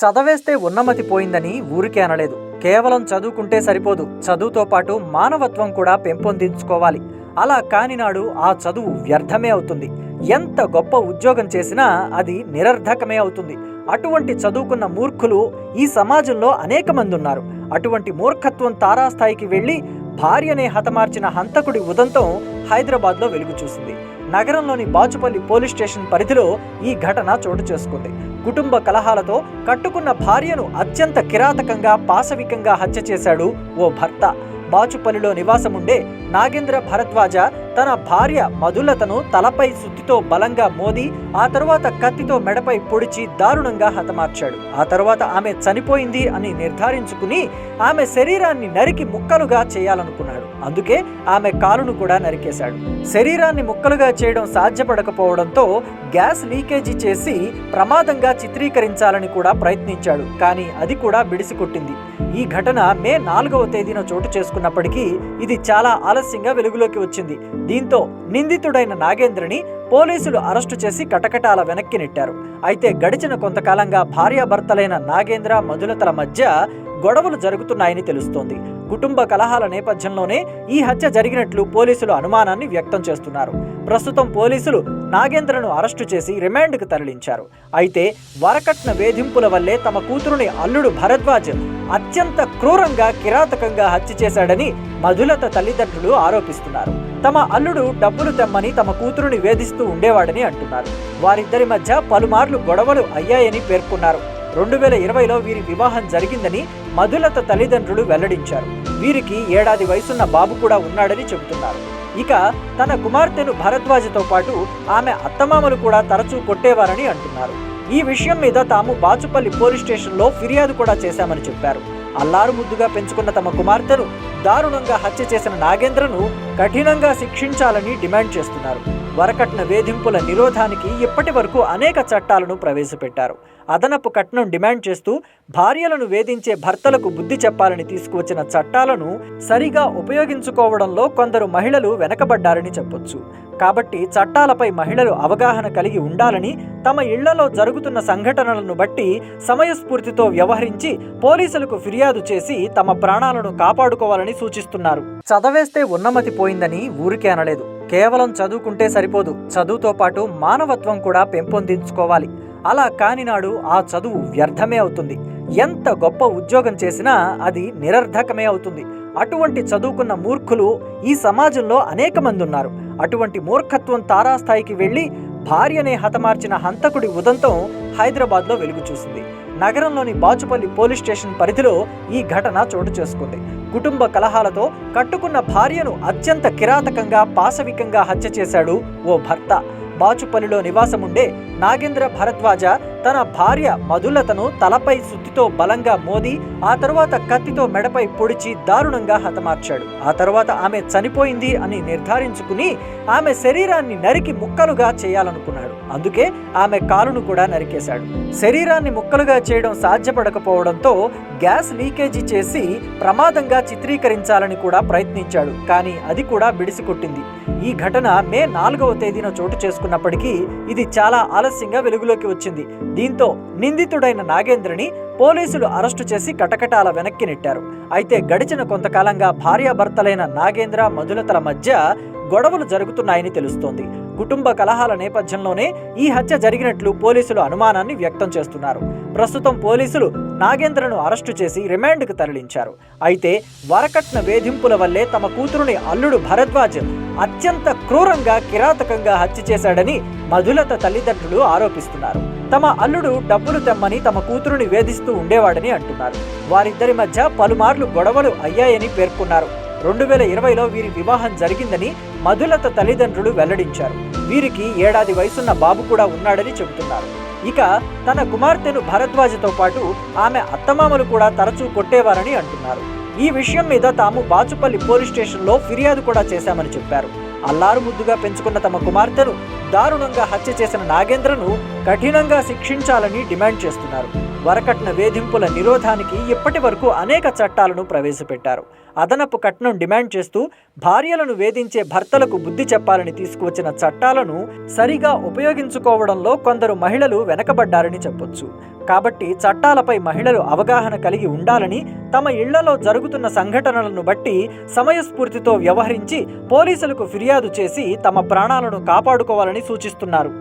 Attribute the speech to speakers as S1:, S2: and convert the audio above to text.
S1: చదవేస్తే ఉన్నమతి పోయిందని ఊరికే అనలేదు. కేవలం చదువుకుంటే సరిపోదు. చదువుతో పాటు మానవత్వం కూడా పెంపొందించుకోవాలి. అలా కానినాడు ఆ చదువు వ్యర్థమే అవుతుంది. ఎంత గొప్ప ఉద్యోగం చేసినా అది నిరర్ధకమే అవుతుంది. అటువంటి చదువుకున్న మూర్ఖులు ఈ సమాజంలో అనేక మంది ఉన్నారు అటువంటి మూర్ఖత్వం తారాస్థాయికి వెళ్ళి భార్యనే హతమార్చిన హంతకుడి ఉదంతం హైదరాబాద్లో వెలుగు చూసింది నగరంలోని బాచుపల్లి పోలీస్ స్టేషన్ పరిధిలో ఈ ఘటన చోటు చేసుకుంది. కుటుంబ కలహాలతో కట్టుకున్న భార్యను అత్యంత కిరాతకంగా పాశవికంగా హత్య చేశాడు ఓ భర్త. బాచుపల్లిలో నివాసముండే నాగేంద్ర భరద్వాజ తన భార్య మధులతను తలపై సుత్తితో బలంగా మోది ఆ తరువాత కత్తితో మెడపై పొడిచి దారుణంగా హతమార్చాడు. ఆ తర్వాత ఆమె చనిపోయింది అని నిర్ధారించుకుని ఆమె శరీరాన్ని నరికి ముక్కలుగా చేయాలనుకున్నాడు. అందుకే ఆమె కాలును కూడా నరికేశాడు. శరీరాన్ని ముక్కలుగా చేయడం సాధ్యపడకపోవడంతో గ్యాస్ లీకేజీ చేసి ప్రమాదంగా చిత్రీకరించాలని కూడా ప్రయత్నించాడు. కానీ అది కూడా బిడిసికొట్టింది ఈ ఘటన మే నాలుగవ తేదీన చోటు చేసుకున్నప్పటికీ ఇది చాలా ఆలస్యంగా వెలుగులోకి వచ్చింది. దీంతో నిందితుడైన నాగేంద్రని పోలీసులు అరెస్టు చేసి కటకటాల వెనక్కి నెట్టారు. అయితే గడిచిన కొంతకాలంగా భార్యాభర్తలైన నాగేంద్ర మధులతల మధ్య గొడవలు జరుగుతున్నాయని తెలుస్తోంది. కుటుంబ కలహాల నేపథ్యంలోనే ఈ హత్య జరిగినట్లు పోలీసులు అనుమానాన్ని వ్యక్తం చేస్తున్నారు. ప్రస్తుతం పోలీసులు నాగేంద్రను అరెస్టు చేసి రిమాండ్కు తరలించారు. అయితే వరకట్న వేధింపుల వల్లే తమ కూతురుని అల్లుడు భరద్వాజ్ అత్యంత క్రూరంగా కిరాతకంగా హత్య చేశాడని మధులత తల్లిదండ్రులు ఆరోపిస్తున్నారు. తమ అల్లుడు డబ్బులు తెమ్మని తమ కూతురుని వేధిస్తూ ఉండేవాడని అంటున్నారు. వారిద్దరి మధ్య పలుమార్లు గొడవలు అయ్యాయని పేర్కొన్నారు. రెండు వేల ఇరవైలో వీరి వివాహం జరిగిందని మధులత తల్లిదండ్రులు వెల్లడించారు. వీరికి ఏడాది వయసున్న బాబు కూడా ఉన్నాడని చెబుతున్నారు. ఇక తన కుమార్తెను భరద్వాజతో పాటు ఆమె అత్తమామలు కూడా తరచూ కొట్టేవారని అంటున్నారు. ఈ విషయం మీద తాము బాచుపల్లి పోలీస్ స్టేషన్లో ఫిర్యాదు కూడా చేశామని చెప్పారు. అల్లారు ముద్దుగా పెంచుకున్న తమ కుమార్తెను దారుణంగా హత్య చేసిన నాగేంద్రను కఠినంగా శిక్షించాలని డిమాండ్ చేస్తున్నారు. వరకట్న వేధింపుల నిరోధానికి ఇప్పటి వరకు అనేక చట్టాలను ప్రవేశపెట్టారు. అదనపు కట్నం డిమాండ్ చేస్తూ భార్యలను వేధించే భర్తలకు బుద్ధి చెప్పాలని తీసుకువచ్చిన చట్టాలను సరిగా ఉపయోగించుకోవడంలో కొందరు మహిళలు వెనకబడ్డారని చెప్పొచ్చు. కాబట్టి చట్టాలపై మహిళలు అవగాహన కలిగి ఉండాలని తమ ఇళ్ళలో జరుగుతున్న సంఘటనలను బట్టి సమయస్ఫూర్తితో వ్యవహరించి పోలీసులకు ఫిర్యాదు చేసి తమ ప్రాణాలను కాపాడుకోవాలని సూచిస్తున్నారు. చదవేస్తే ఉన్నమతి పోయిందని ఊరికే అనలేదు. కేవలం చదువుకుంటే సరిపోదు. చదువుతో పాటు మానవత్వం కూడా పెంపొందించుకోవాలి. అలా కానినాడు ఆ చదువు వ్యర్థమే అవుతుంది. ఎంత గొప్ప ఉద్యోగం చేసినా అది నిరర్ధకమే అవుతుంది. అటువంటి చదువుకున్న మూర్ఖులు ఈ సమాజంలో అనేక మంది ఉన్నారు అటువంటి మూర్ఖత్వం తారాస్థాయికి వెళ్ళి భార్యనే హతమార్చిన హంతకుడి ఉదంతం హైదరాబాద్లో వెలుగు చూసింది నగరంలోని బాచుపల్లి పోలీస్ స్టేషన్ పరిధిలో ఈ ఘటన చోటు చేసుకుంది. కుటుంబ కలహాలతో కట్టుకున్న భార్యను అత్యంత కిరాతకంగా పాశవికంగా హత్య చేశాడు ఓ భర్త. బాచుపల్లిలో నివాసముండే నాగేంద్ర భరద్వాజ తన భార్య మధులతను తలపై సుత్తితో బలంగా మోది ఆ తరువాత కత్తితో మెడపై పొడిచి దారుణంగా హతమార్చాడు. ఆ తర్వాత ఆమె చనిపోయింది అని నిర్ధారించుకుని ఆమె శరీరాన్ని నరికి ముక్కలుగా చేయాలనుకున్నాడు. అందుకే ఆమె కాలును కూడా నరికేశాడు. శరీరాన్ని ముక్కలుగా చేయడం సాధ్యపడకపోవడంతో గ్యాస్ లీకేజీ చేసి ప్రమాదంగా చిత్రీకరించాలని కూడా ప్రయత్నించాడు. కానీ అది కూడా బిడిసికొట్టింది. ఈ ఘటన మే నాలుగవ తేదీన చోటు చేసుకుని చేసుకున్నప్పటికీ ఇది చాలా ఆలస్యంగా వెలుగులోకి వచ్చింది. దీంతో నిందితుడైన నాగేంద్రని పోలీసులు అరెస్టు చేసి కటకటాల వెనక్కి నెట్టారు. అయితే గడిచిన కొంతకాలంగా భార్యాభర్తలైన నాగేంద్ర మధులతల మధ్య గొడవలు జరుగుతున్నాయని తెలుస్తోంది. కుటుంబ కలహాల నేపథ్యంలోనే ఈ హత్య జరిగినట్లు పోలీసులు అనుమానాన్ని వ్యక్తం చేస్తున్నారు. ప్రస్తుతం పోలీసులు నాగేంద్రను అరెస్టు చేసి రిమాండ్కు తరలించారు. అయితే వరకట్న వేధింపుల వల్లే తమ కూతురుని అల్లుడు భరద్వాజ్ అత్యంత క్రూరంగా కిరాతకంగా హత్య చేశాడని మధులత తల్లిదండ్రులు ఆరోపిస్తున్నారు. తమ అల్లుడు డబ్బులు తెమ్మని తమ కూతురుని వేధిస్తూ ఉండేవాడని అంటున్నారు. వారిద్దరి మధ్య పలుమార్లు గొడవలు అయ్యాయని పేర్కొన్నారు. రెండు వేల ఇరవైలో వీరి వివాహం జరిగిందని మధులత తల్లిదండ్రులు వెల్లడించారు. వీరికి ఏడాది వయసున్న బాబు కూడా ఉన్నాడని చెబుతున్నారు. ఇక తన కుమార్తెను భరద్వాజతో పాటు ఆమె అత్తమామలు కూడా తరచూ కొట్టేవారని అంటున్నారు. ఈ విషయం మీద తాము బాచుపల్లి పోలీస్ స్టేషన్లో ఫిర్యాదు కూడా చేశామని చెప్పారు. అల్లారు ముద్దుగా పెంచుకున్న తమ కుమార్తెను దారుణంగా హత్య చేసిన నాగేంద్రను కఠినంగా శిక్షించాలని డిమాండ్ చేస్తున్నారు. వరకట్న వేధింపుల నిరోధానికి ఇప్పటి వరకు అనేక చట్టాలను ప్రవేశపెట్టారు. అదనపు కట్నం డిమాండ్ చేస్తూ భార్యలను వేధించే భర్తలకు బుద్ధి చెప్పాలని తీసుకువచ్చిన చట్టాలను సరిగా ఉపయోగించుకోవడంలో కొందరు మహిళలు వెనకబడ్డారని చెప్పొచ్చు. కాబట్టి చట్టాలపై మహిళలు అవగాహన కలిగి ఉండాలని తమ ఇళ్ళలో జరుగుతున్న సంఘటనలను బట్టి సమయస్ఫూర్తితో వ్యవహరించి పోలీసులకు ఫిర్యాదు చేసి తమ ప్రాణాలను కాపాడుకోవాలని సూచిస్తున్నారు.